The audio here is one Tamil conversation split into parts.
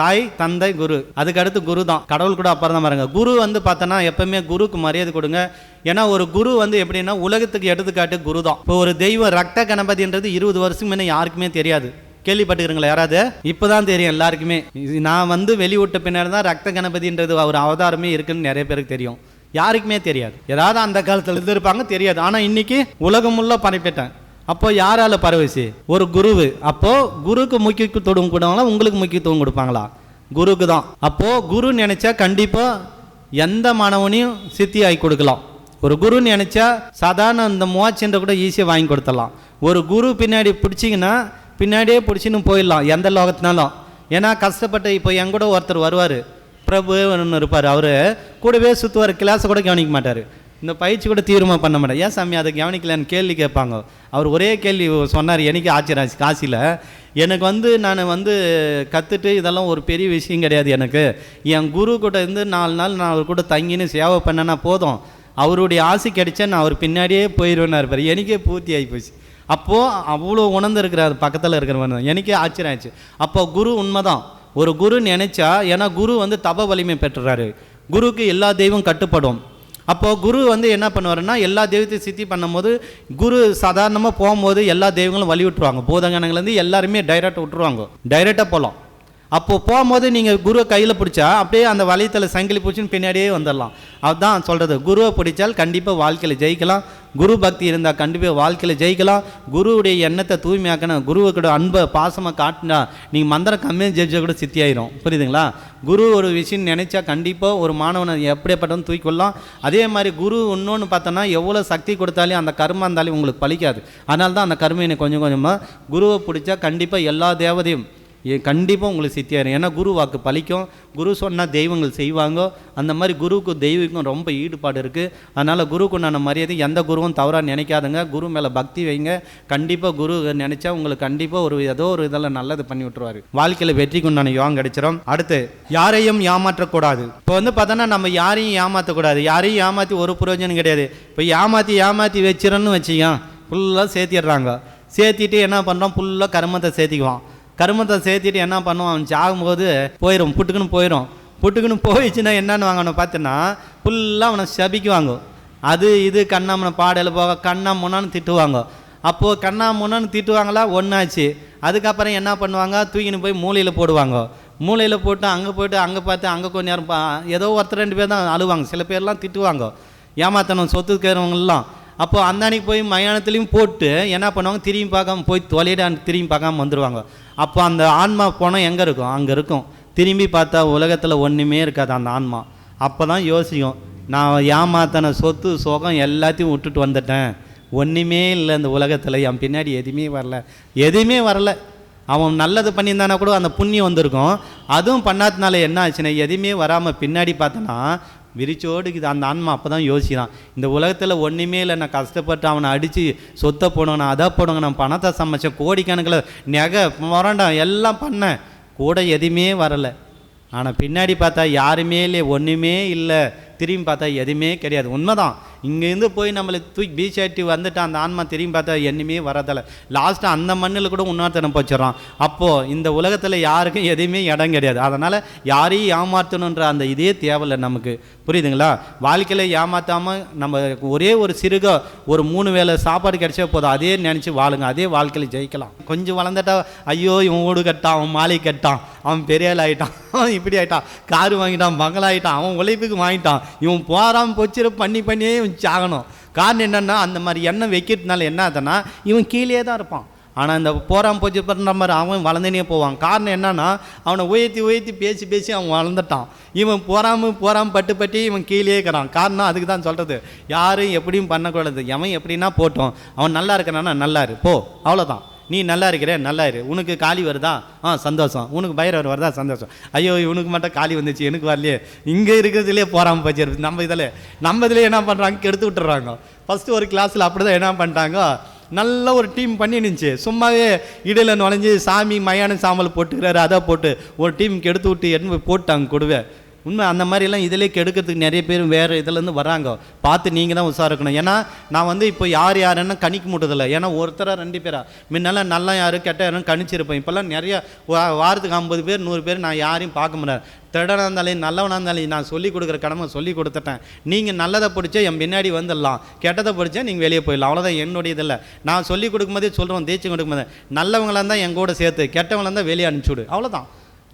தாய் தந்தை குரு. அதுக்கு அடுத்து குரு தான் கடவுள் கூட அப்புறம் தான் பாருங்க. குரு வந்து பார்த்தோன்னா எப்பவுமே குருக்கு மரியாதை கொடுங்க. ஏன்னா ஒரு குரு வந்து எப்படின்னா உலகத்துக்கு எடுத்துக்காட்டு குரு தான் இப்போ ஒரு தெய்வம் ரத்த கணபதின்றது இருபது வருஷம் முன்ன யாருக்குமே தெரியாது. கேள்விப்பட்டுக்கிறீங்களா யாராவது? இப்போதான் தெரியும் எல்லாருக்குமே. நான் வந்து வெளிவிட்ட பின்னாடி தான் ரத்த கணபதின்றது ஒரு அவதாரமே இருக்குன்னு நிறைய பேருக்கு தெரியும். யாருக்குமே தெரியாது. ஏதாவது அந்த காலத்தில் இருந்திருப்பாங்க தெரியாது. ஆனால் இன்னைக்கு உலகமுள்ள உள்ள அப்போ யாரால பரவசி? ஒரு குருவு. அப்போ குருக்கு முக்கியத்துவம் கொடுப்பாங்களா உங்களுக்கு முக்கியத்துவம் கொடுப்பாங்களா? குருக்கு தான் அப்போ குரு நினைச்சா கண்டிப்பா எந்த மாணவனையும் சித்தி ஆகி கொடுக்கலாம். ஒரு குரு நினைச்சா சாதாரண இந்த மூவாச்சென்ற கூட ஈஸியாக வாங்கி கொடுத்துடலாம். ஒரு குரு பின்னாடி பிடிச்சிங்கன்னா பின்னாடியே பிடிச்சின்னு போயிடலாம் எந்த லோகத்தினாலும். ஏன்னா கஷ்டப்பட்டு இப்போ என் கூட ஒருத்தர் வருவார். பிரபு ஒன்று இருப்பார். அவர் கூடவே சுற்றுவார் கிளாஸை கூட கவனிக்க மாட்டார். இந்த பயிற்சி கூட தீவிரமாக பண்ண மாட்டேன். ஏன் சாமி அதை கவனிக்கலன்னு கேள்வி கேட்பாங்க. அவர் ஒரே கேள்வி சொன்னார் எனக்கு ஆச்சரியம் காசியில் எனக்கு வந்து நான் வந்து கற்றுட்டு இதெல்லாம் ஒரு பெரிய விஷயம் கிடையாது எனக்கு. என் குரு கூட இருந்து நாலு நாள் நான் அவர் கூட தங்கின்னு சேவை பண்ணேன்னா போதும். அவருடைய ஆசை கிடைச்சா நான் அவர் பின்னாடியே போயிடுவேன்னு இருப்பார் எனக்கே பூர்த்தி ஆகி போச்சு. அப்போது அவ்வளோ உணர்ந்துருக்கிறார் பக்கத்தில் இருக்கிறவன் எனக்கே ஆச்சரியம் ஆச்சு அப்போ குரு உண்மைதான். ஒரு குரு நினைச்சா ஏன்னா குரு வந்து தப வலிமை பெற்றுறாரு. குருக்கு எல்லா தெய்வம் கட்டுப்படும். அப்போது குரு வந்து என்ன பண்ணுவாருன்னா எல்லா தெய்வத்தையும் சித்தி பண்ணும்போது குரு சாதாரணமாக போகும்போது எல்லா தெய்வங்களும் வழி விட்டுருவாங்க பூதங்கணங்கள்லேருந்து எல்லாருமே டைரெக்டாக விட்டுருவாங்க. டைரெக்டாக போகலாம் அப்போது போகும்போது நீங்கள் குருவை கையில் பிடிச்சா அப்படியே அந்த வளையத்தில் சங்கிலி பிடிச்சின்னு பின்னாடியே வந்துடலாம். அதுதான் சொல்கிறது குருவை பிடிச்சால் கண்டிப்பாக வாழ்க்கையில் ஜெயிக்கலாம். குரு பக்தி இருந்தால் கண்டிப்பாக வாழ்க்கையில் ஜெயிக்கலாம். குருவுடைய எண்ணத்தை தூய்மையாக்கணும். குருவுக்கூட அன்பை பாசமாக காட்டினா நீங்கள் மந்திரம் கம்மியாக ஜெயிச்சா கூட சித்தி ஆயிரும் புரியுதுங்களா? குரு ஒரு விஷயம் நினைச்சா கண்டிப்பாக ஒரு மாணவனை எப்படிப்பட்டவன் தூக்கிக்கொள்ளலாம். அதே மாதிரி குரு இன்னொன்று பார்த்தோன்னா எவ்வளோ சக்தி கொடுத்தாலும் அந்த கர்மம் இருந்தாலும் உங்களுக்கு பழிக்காது அதனால தான் அந்த கர்மையினை கொஞ்சம் கொஞ்சமாக குருவை பிடிச்சா கண்டிப்பாக எல்லா தேவதையும் கண்டிப்பாக உங்களுக்கு சித்தியாயிரும். ஏன்னா குரு வாக்கு பழிக்கும் குரு சொன்னால் தெய்வங்கள் செய்வாங்க. அந்த மாதிரி குருவுக்கு தெய்வீகம் ரொம்ப ஈடுபாடு இருக்குது அதனால் குருவுக்கு உண்டான மரியாதை எந்த குருவும் தவறாக நினைக்காதுங்க. குரு மேலே பக்தி வைங்க. கண்டிப்பாக குரு நினச்சா உங்களுக்கு கண்டிப்பாக ஒரு ஏதோ ஒரு இதெல்லாம் நல்லது பண்ணி விட்டுருவார். வாழ்க்கையில் வெற்றிக்கு உண்டான யோகம் கிடைச்சிரும். அடுத்து யாரையும் ஏமாற்றக்கூடாது. இப்போ வந்து பார்த்தோன்னா நம்ம யாரையும் ஏமாற்றக்கூடாது யாரையும் ஏமாற்றி ஒரு பிரயோஜனம் கிடையாது. இப்போ ஏமாற்றி ஏமாற்றி வச்சிடன்னு வச்சுக்கோங்க ஃபுல்லாக சேர்த்திடுறாங்க. சேர்த்திட்டு என்ன பண்ணுறோம் ஃபுல்லாக கருமத்தை சேர்த்திக்குவோம். கருமத்தை சேர்த்திட்டு என்ன பண்ணுவான் அவன் சாகும்போது போயிடும் புட்டுக்குன்னு போயிடும் புட்டுக்குன்னு போயிடுச்சுன்னா என்னென்னு வாங்கணும் பார்த்தீங்கன்னா ஃபுல்லாக அவனை சபிக்குவாங்க. அது இது கண்ணாமனை பாடல் போக கண்ணா முன்னான்னு திட்டுவாங்க. அப்போது கண்ணா முன்னான்னு திட்டுவாங்களா? ஒன்றாச்சு அதுக்கப்புறம் என்ன பண்ணுவாங்க? தூக்கின்னு போய் மூலையில் போடுவாங்க. மூலையில் போட்டு அங்கே போயிட்டு அங்கே பார்த்து அங்கே கொஞ்ச நேரம் பா ஏதோ ஒருத்தர் ரெண்டு பேர் தான் அழுவாங்க. சில பேர்லாம் திட்டுவாங்க. ஏமாத்தணும் சொத்துக்கிறவங்களாம் அப்போ அந்த அன்னைக்கு போய் மயானத்துலேயும் போட்டு என்ன பண்ணுவாங்க? திரும்பி பார்க்காம போய் தொலைடான்னு திரும்பி பார்க்காம வந்துடுவாங்க அப்போ அந்த ஆன்மா போனால் எங்கே இருக்கும்? அங்கே இருக்கும். திரும்பி பார்த்தா உலகத்தில் ஒன்றுமே இருக்காது அந்த ஆன்மா. அப்போ தான் யோசிக்கும். நான் ஏமாத்தன சொத்து சோகம் எல்லாத்தையும் விட்டுட்டு வந்துட்டேன். ஒன்றுமே இல்லை இந்த உலகத்தில். என் பின்னாடி எதுவுமே வரல. எதுவுமே வரல. அவன் நல்லது பண்ணியிருந்தானா கூட அந்த புண்ணியம் வந்திருக்கும். அதுவும் பண்ணாதனால என்ன ஆச்சுன்னா எதுவுமே வராமல் பின்னாடி பார்த்தோன்னா விரிச்சோடுக்குது. அந்த ஆன்மா அப்போ தான் யோசிக்கிறான். இந்த உலகத்தில் ஒன்றுமே இல்லை. நான் கஷ்டப்பட்டு அவனை அடித்து சொத்தை போடுவேன் நான் அதை போடுங்க நான் பணத்தை சமைச்சேன் கோடிக்கணக்கில் நெகை முரண்டம் எல்லாம் பண்ணேன். கூட எதுவுமே வரலை. ஆனால் பின்னாடி பார்த்தா யாருமே இல்லை ஒன்றுமே இல்லை. திரும்பி பார்த்தா எதுவுமே கிடையாது. உண்மைதான். இங்கேருந்து போய் நம்மளுக்கு தூக்கி பீச் ஆட்டி வந்துட்டு அந்த ஆன்மா திரும்பி பார்த்தா என்னமே வரதில்ல லாஸ்ட்டு அந்த மண்ணில் கூட இன்னொருத்தனம் போச்சிடறான். அப்போது இந்த உலகத்தில் யாருக்கும் எதுவுமே இடம் கிடையாது. அதனால் யாரையும் ஏமாற்றணுன்ற அந்த இதே தேவையில்லை நமக்கு. புரியுதுங்களா? வாழ்க்கையில் ஏமாற்றாமல் நம்ம ஒரே ஒரு சிறுக ஒரு மூணு வேளை சாப்பாடு கிடைச்சா போதும். அதே நினச்சி வாழுங்க. அதே வாழ்க்கையில் ஜெயிக்கலாம். கொஞ்சம் வளர்ந்துட்டா ஐயோ இவன் வீடு கட்டான் அவன் மாலை கட்டான் அவன் பெரியாள் ஆகிட்டான் அவன் இப்படி ஆகிட்டான் காரு வாங்கிட்டான் பங்களா ஆகிட்டான் அவன் உழைப்புக்கு வாங்கிட்டான். இவன் போகிறான் பொச்சிரு பண்ணி பண்ணியே இவன் ஆகணும். காரணம் என்னென்னா அந்த மாதிரி எண்ணம் வைக்கிறதுனால என்ன ஆகுதுன்னா இவன் கீழே தான் இருப்பான். ஆனால் இந்த போகிறான் போச்சு பண்ணுற மாதிரி அவன் வளர்ந்துனே போவான். காரணம் என்னென்னா அவனை உயர்த்தி உயர்த்தி பேசி பேசி அவன் வளர்ந்துட்டான். இவன் போறாமல் போறாம பட்டு பட்டி இவன் கீழே இருக்கிறான். காரணம் அதுக்கு தான் சொல்கிறது யாரும் எப்படியும் பண்ணக்கூடாது. எவன் எப்படின்னா போட்டோம். அவன் நல்லா இருக்கிறானா நல்லா இரு. போ. அவ்வளோதான் நீ நல்லா இருக்கிற நல்லா இரு. உனக்கு காலி வருதா? ஆ சந்தோஷம். உனக்கு பயிரவர் வருதா? சந்தோஷம். ஐயோ இவனுக்கு மட்டும் காலி வந்துச்சு. எனக்கு வரலையே. இங்கே இருக்கிறதுலே போகிறாம போச்சு. நம்ம இதில் நம்ம இதில் என்ன பண்ணுறாங்க கெடுத்து விட்டுறாங்க. ஃபஸ்ட்டு ஒரு கிளாஸில் அப்படி தான் என்ன பண்ணிட்டாங்க? நல்ல ஒரு டீம் பண்ணி சும்மாவே இடையில நுழைஞ்சு சாமி மயான சாமல் போட்டுக்கிறாரு. அதை போட்டு ஒரு டீமுக்கு எடுத்து விட்டு என்ன போட்டாங்க கொடுவே. உண்மை அந்த மாதிரிலாம் இதிலே கெடுக்கிறதுக்கு நிறைய பேர் வேறு இதுலேருந்து வராங்க பார்த்து நீங்கள் தான் உஷாக இருக்கணும். ஏன்னா நான் வந்து இப்போ யார் யாருன்னு கணிக்க முடியதில்ல ஏன்னா ஒருத்தராக ரெண்டு பேரா. முன்னெல்லாம் நல்லா யார் கெட்ட யாருன்னு கணிச்சிருப்பேன். இப்போல்லாம் நிறைய வா- வாரத்துக்கு ஐம்பது பேர் நூறு பேர் நான் யாரையும் பார்க்க முடியாது திருடனாக இருந்தாலும் நல்லவனாக இருந்தாலும் நான் சொல்லி கொடுக்குற கடமை சொல்லி கொடுத்துட்டேன். நீங்கள் நல்லதை பிடிச்சா என் பின்னாடி வந்துடலாம். கெட்டதை பிடிச்சா நீங்கள் வெளியே போயிடலாம். அவ்வளோதான் என்னுடைய இதில் நான் சொல்லி கொடுக்கும்போதே சொல்கிறோம் தேய்ச்சி கொடுக்கும்போது. நல்லவங்களாக இருந்தால் என் கூட சேர்த்து கெட்டவங்களாக இருந்தால் வெளியே அனுப்பிச்சுடு அவ்வளோதான்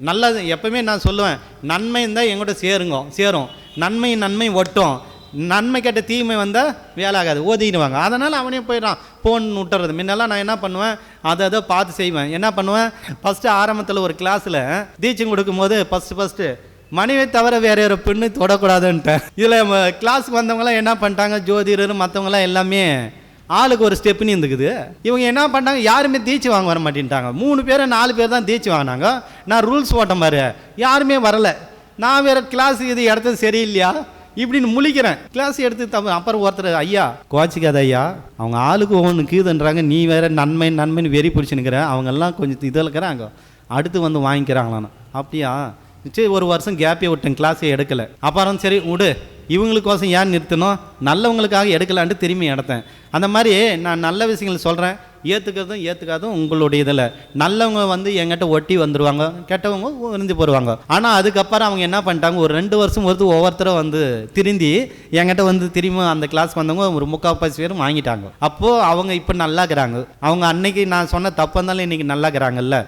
நல்லது எப்பவுமே நான் சொல்லுவேன் நன்மை இருந்தால் என்கிட்ட சேருங்க சேரும். நன்மை நன்மை ஒட்டும். நன்மை கெட்ட தீமை வந்தால் வேலை ஆகாது ஒதுங்கிடுவாங்க அதனால் அவனே போயிடறான் ஃபோன் விட்டுறது முன்னெல்லாம் நான் என்ன பண்ணுவேன் அதை அதை பார்த்து செய்வேன். என்ன பண்ணுவேன் ஃபஸ்ட்டு ஆரம்பத்தில் ஒரு கிளாஸில் டீச்சிங் கொடுக்கும்போது ஃபஸ்ட்டு ஃபஸ்ட்டு மனைவி தவிர வேற ஒரு பெண்ணு தொடக்கூடாதுன்ட்டேன். இதில் கிளாஸுக்கு வந்தவங்களாம் என்ன பண்ணிட்டாங்க ஜோதிடர் மற்றவங்களாம் எல்லாமே ஆளுக்கு ஒரு ஸ்டெப்னு இருந்துக்குது. இவங்க என்ன பண்ணாங்க யாருமே தீச்சு வாங்க வர மாட்டேன்ட்டாங்க. மூணு பேர் நாலு பேர் தான் தீச்சு வாங்கினாங்க. நான் ரூல்ஸ் ஓட்டம் பாரு. யாருமே வரல. நான் வேற கிளாஸ் இது இடத்தது சரியில்லையா? இப்படின்னு முழிக்கிறேன். கிளாஸ் எடுத்து தப்பு அப்புறம் ஒருத்தர் ஐயா கோச்சிக்காத ஐயா. அவங்க ஆளுக்கு ஒவ்வொன்று கீதுன்றாங்க. நீ வேற நன்மை நன்மைன்னு வெறி பிடிச்சினுக்கிற அவங்கெல்லாம் கொஞ்சம் இதில் இருக்கிறாங்க. அடுத்து வந்து வாங்கிக்கிறாங்களான்னு அப்படியா? சரி ஒரு வருஷம் கேப்பே விட்டேன் கிளாஸே எடுக்கலை. அப்புறம் சரி விடு. இவங்களுக்கோசம் ஏன் நிறுத்தணும்? நல்லவங்களுக்காக எடுக்கலான்ட்டு திரும்பி எடுத்தேன் அந்த மாதிரி நான் நல்ல விஷயங்கள் சொல்கிறேன் ஏற்றுக்கிறதும் ஏற்றுக்காதும் உங்களுடைய இதில் நல்லவங்க வந்து எங்கிட்ட ஒட்டி வந்துடுவாங்க கெட்டவங்க இருந்து போடுவாங்க ஆனால் அதுக்கப்புறம் அவங்க என்ன பண்ணிட்டாங்க? ஒரு ரெண்டு வருஷம் ஒருத்து ஒவ்வொருத்தரும் வந்து திருந்தி என்கிட்ட வந்து திரும்ப அந்த கிளாஸ்க்கு வந்தவங்க ஒரு முக்கால்பாசி பேரும் வாங்கிட்டாங்க. அப்போது அவங்க இப்போ நல்லா இருக்கிறாங்க அவங்க அன்னைக்கு நான் சொன்ன தப்பு இருந்தாலும் இன்றைக்கி நல்லாக்குறாங்கல்ல.